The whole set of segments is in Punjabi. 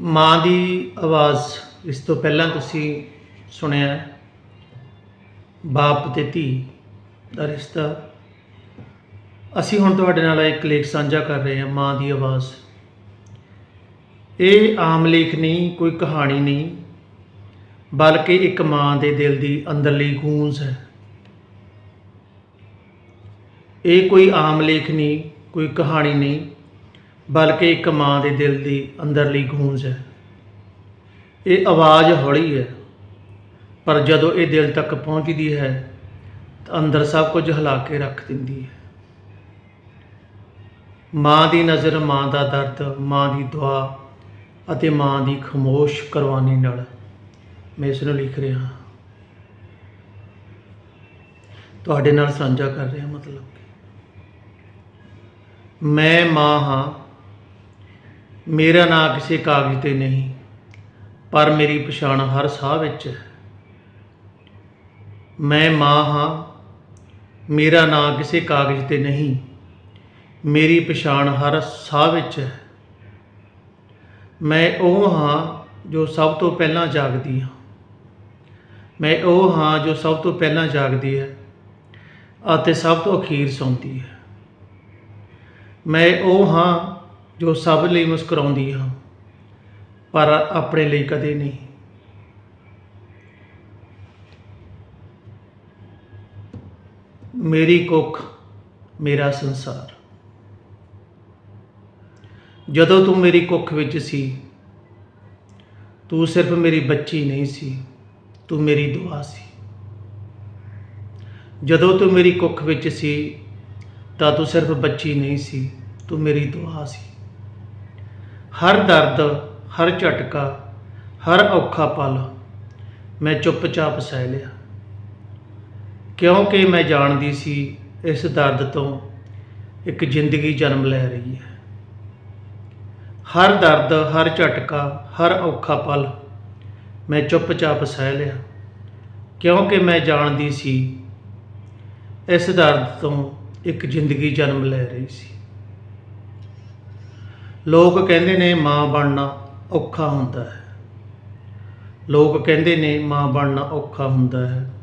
ਮਾਂ ਦੀ ਆਵਾਜ਼ ਇਸ ਤੋਂ ਪਹਿਲਾਂ ਤੁਸੀਂ ਸੁਣਿਆ ਬਾਪ ਤੇ ਧੀ ਦਾ ਰਿਸ਼ਤਾ। ਅਸੀਂ ਹੁਣ ਤੁਹਾਡੇ ਨਾਲ ਇੱਕ ਲੇਖ ਸਾਂਝਾ ਕਰ ਰਹੇ ਹਾਂ, ਮਾਂ ਦੀ ਆਵਾਜ਼। ਇਹ ਆਮ ਲੇਖ ਨਹੀਂ, ਕੋਈ ਕਹਾਣੀ ਨਹੀਂ, ਬਲਕਿ ਇੱਕ ਮਾਂ ਦੇ ਦਿਲ ਦੀ ਅੰਦਰਲੀ ਗੂੰਜ ਹੈ। ਇਹ ਕੋਈ ਆਮ ਲੇਖ ਨਹੀਂ, ਕੋਈ ਕਹਾਣੀ ਨਹੀਂ ਬਲਕਿ ਇੱਕ ਮਾਂ ਦੇ ਦਿਲ ਦੀ ਅੰਦਰਲੀ ਗੂੰਜ ਹੈ। ਇਹ ਆਵਾਜ਼ ਹੌਲੀ ਹੈ, ਪਰ ਜਦੋਂ ਇਹ ਦਿਲ ਤੱਕ ਪਹੁੰਚਦੀ ਹੈ, ਤਾਂ ਅੰਦਰ ਸਭ ਕੁਝ ਹਿਲਾ ਕੇ ਰੱਖ ਦਿੰਦੀ ਹੈ। ਮਾਂ ਦੀ ਨਜ਼ਰ, ਮਾਂ ਦਾ ਦਰਦ, ਮਾਂ ਦੀ ਦੁਆ ਅਤੇ ਮਾਂ ਦੀ ਖਮੋਸ਼ ਕੁਰਬਾਨੀ ਨਾਲ ਮੈਂ ਇਸ ਨੂੰ ਲਿਖ ਰਿਹਾ ਹਾਂ। ਤੁਹਾਡੇ ਨਾਲ ਸਾਂਝਾ ਕਰ ਰਿਹਾ ਮਤਲਬ ਕਿ ਮੈਂ ਮਾਂ ਹਾਂ ਮੇਰਾ ਨਾਂ ਕਿਸੇ ਕਾਗਜ਼ ਤੇ ਨਹੀਂ, ਪਰ ਮੇਰੀ ਪਛਾਣ ਹਰ ਸਾਹ ਵਿੱਚ ਹੈ। ਮੈਂ ਮਾਂ ਹਾਂ, ਮੇਰਾ ਨਾਂ ਕਿਸੇ ਕਾਗਜ਼ ਤੇ ਨਹੀਂ, ਮੇਰੀ ਪਛਾਣ ਹਰ ਸਾਹ ਵਿੱਚ ਹੈ। ਮੈਂ ਉਹ ਹਾਂ ਜੋ ਸਭ ਤੋਂ ਪਹਿਲਾਂ ਜਾਗਦੀ ਹਾਂ। ਮੈਂ ਉਹ ਹਾਂ ਜੋ ਸਭ ਤੋਂ ਪਹਿਲਾਂ ਜਾਗਦੀ ਹੈ ਅਤੇ ਸਭ ਤੋਂ ਅਖੀਰ ਸੌਂਦੀ ਹੈ। ਮੈਂ ਉਹ ਹਾਂ ਜੋ ਸਭ ਲਈ ਮੁਸਕਰਾਉਂਦੀ ਹਾਂ, ਪਰ ਆਪਣੇ ਲਈ ਕਦੇ ਨਹੀਂ। ਮੇਰੀ ਕੁੱਖ, ਮੇਰਾ ਸੰਸਾਰ। ਜਦੋਂ ਤੂੰ ਮੇਰੀ ਕੁੱਖ ਵਿੱਚ ਸੀ, ਤੂੰ ਸਿਰਫ ਮੇਰੀ ਬੱਚੀ ਨਹੀਂ ਸੀ, ਤੂੰ ਮੇਰੀ ਦੁਆ ਸੀ। ਜਦੋਂ ਤੂੰ ਮੇਰੀ ਕੁੱਖ ਵਿੱਚ ਸੀ, ਤਾਂ ਤੂੰ ਸਿਰਫ ਬੱਚੀ ਨਹੀਂ ਸੀ, ਤੂੰ ਮੇਰੀ ਦੁਆ ਸੀ। ਹਰ ਦਰਦ, ਹਰ ਝਟਕਾ, ਹਰ ਔਖਾ ਪਲ ਮੈਂ ਚੁੱਪਚਾਪ ਸਹਿ ਲਿਆ। ਕਿਉਂਕਿ ਮੈਂ ਜਾਣਦੀ ਸੀ ਇਸ ਦਰਦ ਤੋਂ ਇੱਕ ਜ਼ਿੰਦਗੀ ਜਨਮ ਲੈ ਰਹੀ ਹੈ। ਹਰ ਦਰਦ, ਹਰ ਝਟਕਾ, ਹਰ ਔਖਾ ਪਲ ਮੈਂ ਚੁੱਪਚਾਪ ਸਹਿ ਲਿਆ। ਕਿਉਂਕਿ ਮੈਂ ਜਾਣਦੀ ਸੀ ਇਸ ਦਰਦ ਤੋਂ ਇੱਕ ਜ਼ਿੰਦਗੀ ਜਨਮ ਲੈ ਰਹੀ ਸੀ। ਲੋਕ ਕਹਿੰਦੇ ਨੇ ਮਾਂ ਬਣਨਾ ਔਖਾ ਹੁੰਦਾ ਹੈ। ਲੋਕ ਕਹਿੰਦੇ ਨੇ ਮਾਂ ਬਣਨਾ ਔਖਾ ਹੁੰਦਾ ਹੈ।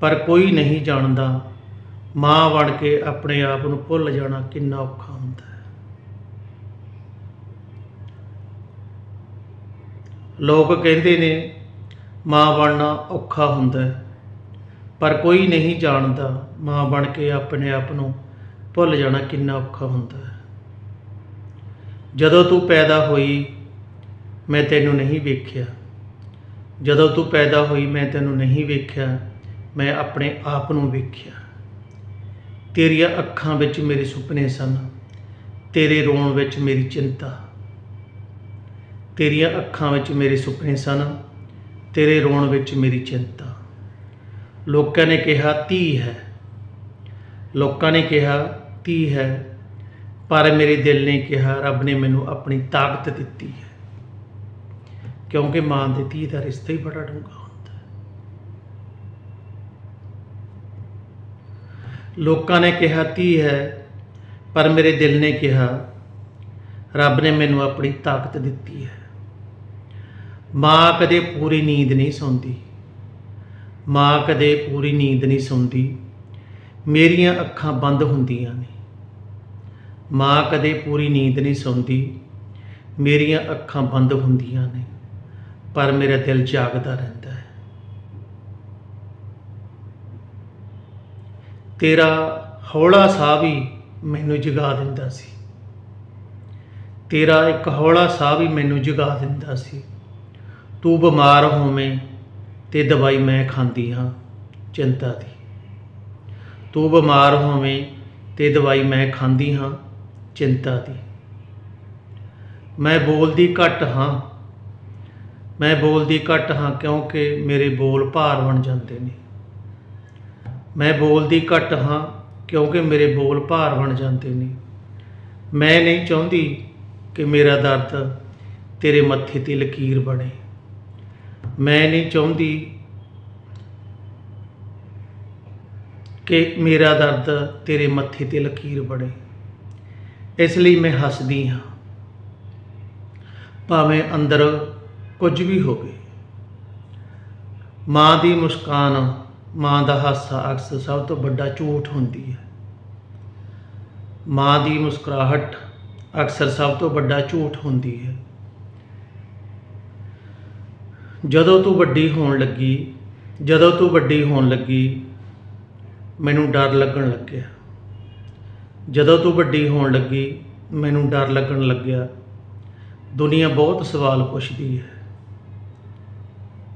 ਪਰ ਕੋਈ ਨਹੀਂ ਜਾਣਦਾ ਮਾਂ ਬਣ ਕੇ ਆਪਣੇ ਆਪ ਨੂੰ ਭੁੱਲ ਜਾਣਾ ਕਿੰਨਾ ਔਖਾ ਹੁੰਦਾ ਹੈ। ਲੋਕ ਕਹਿੰਦੇ ਨੇ ਮਾਂ ਬਣਨਾ ਔਖਾ ਹੁੰਦਾ ਹੈ। ਪਰ ਕੋਈ ਨਹੀਂ ਜਾਣਦਾ ਮਾਂ ਬਣ ਕੇ ਆਪਣੇ ਆਪ ਨੂੰ ਭੁੱਲ ਜਾਣਾ ਕਿੰਨਾ ਔਖਾ ਹੁੰਦਾ ਹੈ। ਜਦੋਂ ਤੂੰ ਪੈਦਾ ਹੋਈ, ਮੈਂ ਤੈਨੂੰ ਨਹੀਂ ਵੇਖਿਆ। ਜਦੋਂ ਤੂੰ ਪੈਦਾ ਹੋਈ, ਮੈਂ ਤੈਨੂੰ ਨਹੀਂ ਵੇਖਿਆ, ਮੈਂ ਆਪਣੇ ਆਪ ਨੂੰ ਵੇਖਿਆ। ਤੇਰੀਆਂ ਅੱਖਾਂ ਵਿੱਚ ਮੇਰੇ ਸੁਪਨੇ ਸਨ, ਤੇਰੇ ਰੋਣ ਵਿੱਚ ਮੇਰੀ ਚਿੰਤਾ। ਤੇਰੀਆਂ ਅੱਖਾਂ ਵਿੱਚ ਮੇਰੇ ਸੁਪਨੇ ਸਨ, ਤੇਰੇ ਰੋਣ ਵਿੱਚ ਮੇਰੀ ਚਿੰਤਾ। ਲੋਕਾਂ ਨੇ ਕਿਹਾ, ਧੀ ਹੈ। ਲੋਕਾਂ ਨੇ ਕਿਹਾ, ਧੀ ਹੈ। ਪਰ ਮੇਰੇ ਦਿਲ ਨੇ ਕਿਹਾ, ਰੱਬ ਨੇ ਮੈਨੂੰ ਆਪਣੀ ਤਾਕਤ ਦਿੱਤੀ ਹੈ। ਕਿਉਂਕਿ ਮਾਂ ਤੇ ਧੀ ਦਾ ਰਿਸ਼ਤਾ ਹੀ ਬੜਾ ਡੂੰਘਾ ਹੁੰਦਾ ਲੋਕਾਂ ਨੇ ਕਿਹਾ, ਧੀ ਹੈ। ਪਰ ਮੇਰੇ ਦਿਲ ਨੇ ਕਿਹਾ, ਰੱਬ ਨੇ ਮੈਨੂੰ ਆਪਣੀ ਤਾਕਤ ਦਿੱਤੀ ਹੈ। ਮਾਂ ਕਦੇ ਪੂਰੀ ਨੀਂਦ ਨਹੀਂ ਸੌਂਦੀ। ਮਾਂ ਕਦੇ ਪੂਰੀ ਨੀਂਦ ਨਹੀਂ ਸੌਂਦੀ। ਮੇਰੀਆਂ ਅੱਖਾਂ ਬੰਦ ਹੁੰਦੀਆਂ ਨੇ। ਮਾਂ ਕਦੇ ਪੂਰੀ ਨੀਂਦ ਨਹੀਂ ਸੌਂਦੀ। ਮੇਰੀਆਂ ਅੱਖਾਂ ਬੰਦ ਹੁੰਦੀਆਂ ਨੇ, ਪਰ ਮੇਰਾ ਦਿਲ ਜਾਗਦਾ ਰਹਿੰਦਾ ਹੈ। ਤੇਰਾ ਹੌਲਾ ਸਾਹ ਵੀ ਮੈਨੂੰ ਜਗਾ ਦਿੰਦਾ ਸੀ। ਤੇਰਾ ਇੱਕ ਹੌਲਾ ਸਾਹ ਵੀ ਮੈਨੂੰ ਜਗਾ ਦਿੰਦਾ ਸੀ। ਤੂੰ ਬਿਮਾਰ ਹੋਵੇਂ ਤੇ ਦਵਾਈ ਮੈਂ ਖਾਂਦੀ ਹਾਂ, ਚਿੰਤਾ ਦੀ। ਤੂੰ ਬਿਮਾਰ ਹੋਵੇਂ ਤੇ ਦਵਾਈ ਮੈਂ ਖਾਂਦੀ ਹਾਂ ਚਿੰਤਾ ਦੀ। ਮੈਂ ਬੋਲਦੀ ਘੱਟ ਹਾਂ। ਮੈਂ ਬੋਲਦੀ ਘੱਟ ਹਾਂ ਕਿਉਂਕਿ ਮੇਰੇ ਬੋਲ ਭਾਰ ਬਣ ਜਾਂਦੇ ਨੇ। ਮੈਂ ਬੋਲਦੀ ਘੱਟ ਹਾਂ ਕਿਉਂਕਿ ਮੇਰੇ ਬੋਲ ਭਾਰ ਬਣ ਜਾਂਦੇ ਨੇ। ਮੈਂ ਨਹੀਂ ਚਾਹੁੰਦੀ ਕਿ ਮੇਰਾ ਦਰਦ ਤੇਰੇ ਮੱਥੇ ਤੇ ਲਕੀਰ ਬਣੇ। ਮੈਂ ਨਹੀਂ ਚਾਹੁੰਦੀ ਕਿ ਮੇਰਾ ਦਰਦ ਤੇਰੇ ਮੱਥੇ ਤੇ ਲਕੀਰ ਬਣੇ। ਇਸ ਲਈ ਮੈਂ ਹੱਸਦੀ ਹਾਂ। ਭਾਵੇਂ ਅੰਦਰ ਕੁਝ ਵੀ ਹੋਵੇ ਮਾਂ ਦੀ ਮੁਸਕਾਨ, ਮਾਂ ਦਾ ਹਾਸਾ ਅਕਸਰ ਸਭ ਤੋਂ ਵੱਡਾ ਝੂਠ ਹੁੰਦੀ ਹੈ। ਮਾਂ ਦੀ ਮੁਸਕਰਾਹਟ ਅਕਸਰ ਸਭ ਤੋਂ ਵੱਡਾ ਝੂਠ ਹੁੰਦੀ ਹੈ। ਜਦੋਂ ਤੂੰ ਵੱਡੀ ਹੋਣ ਲੱਗੀ, ਜਦੋਂ ਤੂੰ ਵੱਡੀ ਹੋਣ ਲੱਗੀ, ਮੈਨੂੰ ਡਰ ਲੱਗਣ ਲੱਗਿਆ। ਜਦੋਂ ਤੂੰ ਵੱਡੀ ਹੋਣ ਲੱਗੀ, ਮੈਨੂੰ ਡਰ ਲੱਗਣ ਲੱਗਿਆ। ਦੁਨੀਆ ਬਹੁਤ ਸਵਾਲ ਪੁੱਛਦੀ ਹੈ।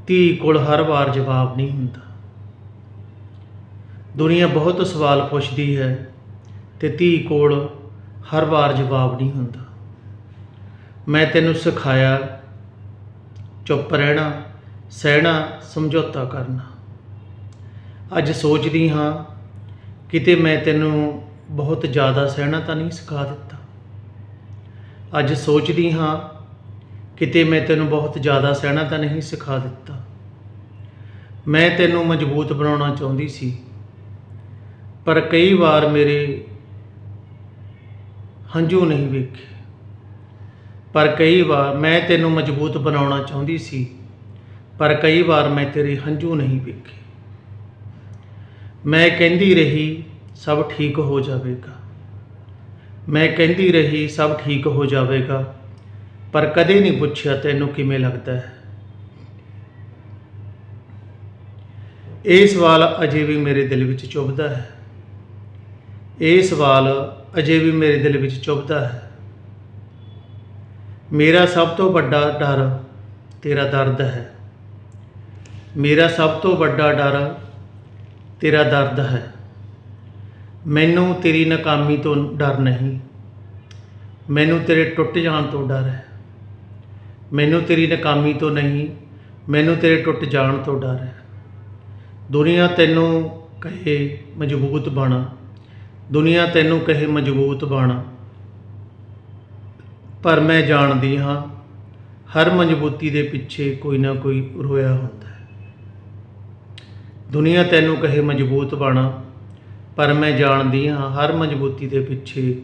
ਧੀ ਕੋਲ ਹਰ ਵਾਰ ਜਵਾਬ ਨਹੀਂ ਹੁੰਦਾ। ਦੁਨੀਆ ਬਹੁਤ ਸਵਾਲ ਪੁੱਛਦੀ ਹੈ ਤੇ ਧੀ ਕੋਲ ਹਰ ਵਾਰ ਜਵਾਬ ਨਹੀਂ ਹੁੰਦਾ। ਮੈਂ ਤੈਨੂੰ ਸਿਖਾਇਆ, ਚੁੱਪ ਰਹਿਣਾ, ਸਹਿਣਾ, ਸਮਝੌਤਾ ਕਰਨਾ। ਅੱਜ ਸੋਚਦੀ ਹਾਂ ਕਿਤੇ ਮੈਂ ਤੈਨੂੰ ਬਹੁਤ ਜ਼ਿਆਦਾ ਸਹਿਣਾ ਤਾਂ ਨਹੀਂ ਸਿਖਾ ਦਿੱਤਾ। ਅੱਜ ਸੋਚਦੀ ਹਾਂ ਕਿਤੇ ਮੈਂ ਤੈਨੂੰ ਬਹੁਤ ਜ਼ਿਆਦਾ ਸਹਿਣਾ ਤਾਂ ਨਹੀਂ ਸਿਖਾ ਦਿੱਤਾ। ਮੈਂ ਤੈਨੂੰ ਮਜ਼ਬੂਤ ਬਣਾਉਣਾ ਚਾਹੁੰਦੀ ਸੀ। ਪਰ ਕਈ ਵਾਰ ਮੇਰੇ ਹੰਝੂ ਨਹੀਂ ਵੇਖੇ। ਪਰ ਕਈ ਵਾਰ ਮੈਂ ਤੈਨੂੰ ਮਜ਼ਬੂਤ ਬਣਾਉਣਾ ਚਾਹੁੰਦੀ ਸੀ। ਪਰ ਕਈ ਵਾਰ ਮੈਂ ਤੇਰੇ ਹੰਝੂ ਨਹੀਂ ਵੇਖੇ। ਮੈਂ ਕਹਿੰਦੀ ਰਹੀ ਸਭ ਠੀਕ ਹੋ ਜਾਵੇਗਾ। ਮੈਂ ਕਹਿੰਦੀ ਰਹੀ, ਸਭ ਠੀਕ ਹੋ ਜਾਵੇਗਾ। ਪਰ ਕਦੇ ਨਹੀਂ ਪੁੱਛਿਆ ਤੈਨੂੰ ਕਿਵੇਂ ਲੱਗਦਾ ਹੈ। ਇਹ ਸਵਾਲ ਅਜੇ ਵੀ ਮੇਰੇ ਦਿਲ ਵਿੱਚ ਚੁਭਦਾ ਹੈ। ਇਹ ਸਵਾਲ ਅਜੇ ਵੀ ਮੇਰੇ ਦਿਲ ਵਿੱਚ ਚੁਭਦਾ ਹੈ। ਮੇਰਾ ਸਭ ਤੋਂ ਵੱਡਾ ਡਰ ਤੇਰਾ ਦਰਦ ਹੈ। ਮੇਰਾ ਸਭ ਤੋਂ ਵੱਡਾ ਡਰ ਤੇਰਾ ਦਰਦ ਹੈ। ਮੈਨੂੰ ਤੇਰੀ ਨਾਕਾਮੀ ਤੋਂ ਡਰ ਨਹੀਂ। ਮੈਨੂੰ ਤੇਰੇ ਟੁੱਟ ਜਾਣ ਤੋਂ ਡਰ ਹੈ। ਮੈਨੂੰ ਤੇਰੀ ਨਾਕਾਮੀ ਤੋਂ ਨਹੀਂ, ਮੈਨੂੰ ਤੇਰੇ ਟੁੱਟ ਜਾਣ ਤੋਂ ਡਰ ਹੈ। ਦੁਨੀਆ ਤੈਨੂੰ ਕਹੇ ਮਜ਼ਬੂਤ ਬਣ। ਦੁਨੀਆ ਤੈਨੂੰ ਕਹੇ ਮਜ਼ਬੂਤ ਬਣ। ਪਰ ਮੈਂ ਜਾਣਦੀ ਹਾਂ, ਹਰ ਮਜ਼ਬੂਤੀ ਦੇ ਪਿੱਛੇ ਕੋਈ ਨਾ ਕੋਈ ਰੋਇਆ ਹੁੰਦਾ ਹੈ। ਦੁਨੀਆ ਤੈਨੂੰ ਕਹੇ ਮਜ਼ਬੂਤ ਬਣ। ਪਰ ਮੈਂ ਜਾਣਦੀ ਹਾਂ ਹਰ ਮਜ਼ਬੂਤੀ ਦੇ ਪਿੱਛੇ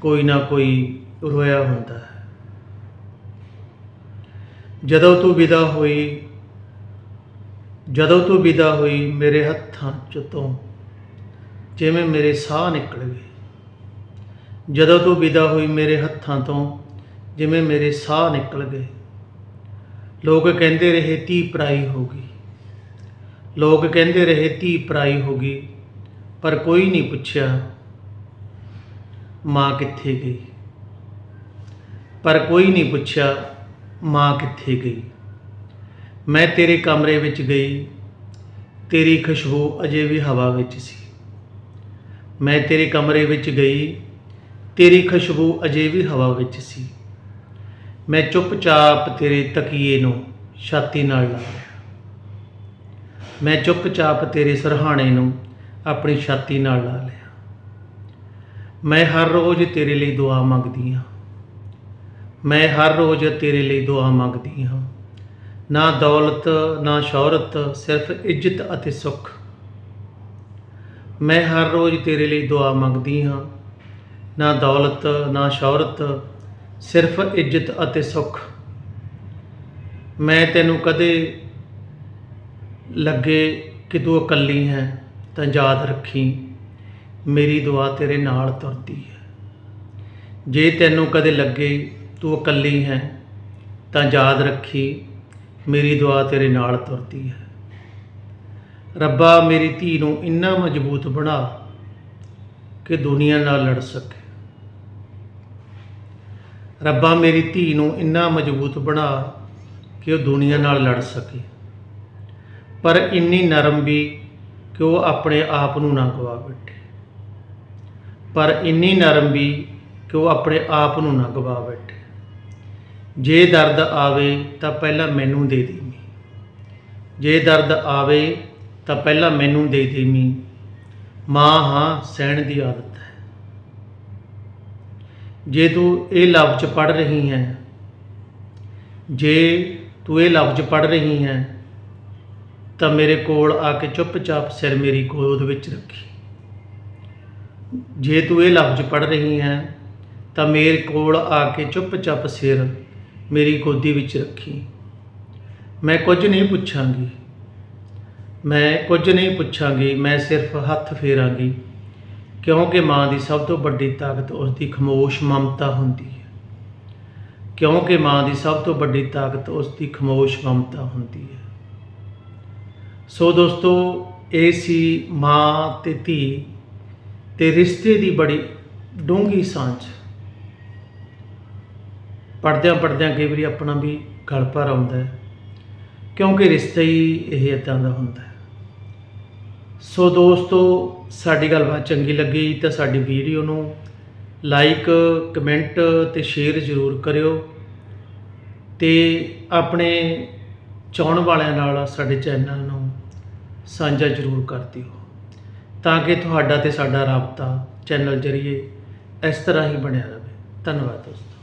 ਕੋਈ ਨਾ ਕੋਈ ਰੋਇਆ ਹੁੰਦਾ ਹੈ। ਜਦੋਂ ਤੂੰ ਵਿਦਾ ਹੋਈ, ਜਦੋਂ ਤੂੰ ਵਿਦਾ ਹੋਈ ਮੇਰੇ ਹੱਥਾਂ ਚ ਤੋਂ ਜਿਵੇਂ ਮੇਰੇ ਸਾਹ ਨਿਕਲ ਗਏ। ਜਦੋਂ ਤੂੰ ਵਿਦਾ ਹੋਈ ਮੇਰੇ ਹੱਥਾਂ ਤੋਂ ਜਿਵੇਂ ਮੇਰੇ ਸਾਹ ਨਿਕਲ ਗਏ। ਲੋਕ ਕਹਿੰਦੇ ਰਹੇ ਧੀ ਪਰਾਈ ਹੋ ਗਈ। ਲੋਕ ਕਹਿੰਦੇ ਰਹੇ ਧੀ ਪਰਾਈ ਹੋ ਗਈ। ਪਰ ਕੋਈ ਨਹੀਂ ਪੁੱਛਿਆ, ਮਾਂ ਕਿੱਥੇ ਗਈ? ਪਰ ਕੋਈ ਨਹੀਂ ਪੁੱਛਿਆ, ਮਾਂ ਕਿੱਥੇ ਗਈ? ਮੈਂ ਤੇਰੇ ਕਮਰੇ ਵਿੱਚ ਗਈ, ਤੇਰੀ ਖੁਸ਼ਬੂ ਅਜੇ ਵੀ ਹਵਾ ਵਿੱਚ ਸੀ। ਮੈਂ ਤੇਰੇ ਕਮਰੇ ਵਿੱਚ ਗਈ, ਤੇਰੀ ਖੁਸ਼ਬੂ ਅਜੇ ਵੀ ਹਵਾ ਵਿੱਚ ਸੀ। ਮੈਂ ਚੁੱਪਚਾਪ ਤੇਰੇ ਤਕੀਏ ਨੂੰ ਛਾਤੀ ਨਾਲ ਲਾ ਲਿਆ ਮੈਂ ਚੁੱਪਚਾਪ ਤੇਰੇ ਸਰਹਾਣੇ ਨੂੰ ਆਪਣੀ ਛਾਤੀ ਨਾਲ ਲਾ ਲਿਆ। ਮੈਂ ਹਰ ਰੋਜ਼ ਤੇਰੇ ਲਈ ਦੁਆ ਮੰਗਦੀ ਹਾਂ। ਮੈਂ ਹਰ ਰੋਜ਼ ਤੇਰੇ ਲਈ ਦੁਆ ਮੰਗਦੀ ਹਾਂ। ਨਾ ਦੌਲਤ, ਨਾ ਸ਼ੌਹਰਤ, ਸਿਰਫ ਇੱਜ਼ਤ ਅਤੇ ਸੁੱਖ। ਮੈਂ ਹਰ ਰੋਜ਼ ਤੇਰੇ ਲਈ ਦੁਆ ਮੰਗਦੀ ਹਾਂ। ਨਾ ਦੌਲਤ, ਨਾ ਸ਼ੌਹਰਤ, ਸਿਰਫ ਇੱਜ਼ਤ ਅਤੇ ਸੁੱਖ। ਮੈਂ ਤੈਨੂੰ ਕਦੇ ਲੱਗੇ ਕਿ ਤੂੰ ਇਕੱਲੀ ਹੈ। ਤਾਂ ਯਾਦ ਰੱਖੀ, ਮੇਰੀ ਦੁਆ ਤੇਰੇ ਨਾਲ ਤੁਰਦੀ ਹੈ। ਜੇ ਤੈਨੂੰ ਕਦੇ ਲੱਗੇ ਤੂੰ ਇਕੱਲੀ ਹੈ, ਤਾਂ ਯਾਦ ਰੱਖੀ, ਮੇਰੀ ਦੁਆ ਤੇਰੇ ਨਾਲ ਤੁਰਦੀ ਹੈ। ਰੱਬਾ, ਮੇਰੀ ਧੀ ਨੂੰ ਇੰਨਾ ਮਜ਼ਬੂਤ ਬਣਾ ਕਿ ਦੁਨੀਆ ਨਾਲ ਲੜ ਸਕੇ। ਰੱਬਾ, ਮੇਰੀ ਧੀ ਨੂੰ ਇੰਨਾ ਮਜ਼ਬੂਤ ਬਣਾ ਕਿ ਉਹ ਦੁਨੀਆ ਨਾਲ ਲੜ ਸਕੇ। ਪਰ ਇੰਨੀ ਨਰਮ ਵੀ ਕਿ ਉਹ ਆਪਣੇ ਆਪ ਨੂੰ ਨਾ ਗਵਾ ਬੈਠੇ। ਪਰ ਇੰਨੀ ਨਰਮ ਵੀ ਕਿ ਉਹ ਆਪਣੇ ਆਪ ਨੂੰ ਨਾ ਗਵਾ ਬੈਠੇ। ਜੇ ਦਰਦ ਆਵੇ ਤਾਂ ਪਹਿਲਾਂ ਮੈਨੂੰ ਦੇ ਦੇਵੀਂ। ਜੇ ਦਰਦ ਆਵੇ ਤਾਂ ਪਹਿਲਾਂ ਮੈਨੂੰ ਦੇ ਦੇਵੀਂ। ਮਾਂ, ਹਾਂ, ਸਹਿਣ ਦੀ ਆਦਤ ਹੈ। ਜੇ ਤੂੰ ਇਹ ਲਫ਼ਜ਼ ਪੜ੍ਹ ਰਹੀ ਹੈ, ਜੇ ਤੂੰ ਇਹ ਲਫ਼ਜ਼ ਪੜ੍ਹ ਰਹੀ ਹੈ ਤਾਂ ਮੇਰੇ ਕੋਲ ਆ ਕੇ ਚੁੱਪਚਾਪ ਸਿਰ ਮੇਰੀ ਗੋਦ ਵਿੱਚ ਰੱਖੀ। ਜੇ ਤੂੰ ਇਹ ਲਫ਼ਜ਼ ਪੜ੍ਹ ਰਹੀ ਹੈ, ਤਾਂ ਮੇਰੇ ਕੋਲ ਆ ਕੇ ਚੁੱਪਚਾਪ ਸਿਰ ਮੇਰੀ ਗੋਦੀ ਵਿੱਚ ਰੱਖੀ। ਮੈਂ ਕੁਝ ਨਹੀਂ ਪੁੱਛਾਂਗੀ। ਮੈਂ ਕੁਝ ਨਹੀਂ ਪੁੱਛਾਂਗੀ, ਮੈਂ ਸਿਰਫ ਹੱਥ ਫੇਰਾਂਗੀ, ਕਿਉਂਕਿ ਮਾਂ ਦੀ ਸਭ ਤੋਂ ਵੱਡੀ ਤਾਕਤ ਉਸ ਦੀ ਖਮੋਸ਼ ਮਮਤਾ ਹੁੰਦੀ ਹੈ। ਕਿਉਂਕਿ ਮਾਂ ਦੀ ਸਭ ਤੋਂ ਵੱਡੀ ਤਾਕਤ ਉਸ ਦੀ ਖਮੋਸ਼ ਮਮਤਾ ਹੁੰਦੀ ਹੈ। ਸੋ ਦੋਸਤੋ, ਇਹ ਸੀ ਮਾਂ ਤੇ ਧੀ ਤੇ ਰਿਸ਼ਤੇ ਦੀ ਬੜੀ ਡੂੰਘੀ ਸਾਂਝ। ਪੜਦਿਆਂ ਪੜਦਿਆਂ ਕਈ ਵਾਰੀ ਆਪਣਾ ਵੀ ਗਲ ਭਰ ਆਉਂਦਾ ਕਿਉਂਕਿ ਰਿਸ਼ਤਾ ਹੀ ਇਹ ਇਦਾਂ ਦਾ ਹੁੰਦਾ ਸੋ ਦੋਸਤੋ, ਸਾਡੀ ਗੱਲਬਾਤ ਚੰਗੀ ਲੱਗੀ ਤਾਂ ਸਾਡੀ ਵੀਡੀਓ ਨੂੰ ਲਾਈਕ, ਕਮੈਂਟ ਤੇ ਸ਼ੇਅਰ ਜ਼ਰੂਰ ਕਰਿਓ ਤੇ ਆਪਣੇ ਚਾਹਣ ਵਾਲਿਆਂ ਨਾਲ ਸਾਡੇ ਚੈਨਲ ਨੂੰ ਸਾਂਝਾ ਜ਼ਰੂਰ ਕਰ ਦਿਓ ਤਾਂ ਕਿ ਤੁਹਾਡਾ ਤੇ ਸਾਡਾ ਰਾਬਤਾ ਚੈਨਲ ਜਰੀਏ ਇਸ ਤਰ੍ਹਾਂ ਹੀ ਬਣਿਆ ਰਹੇ। ਧੰਨਵਾਦ ਦੋਸਤੋ।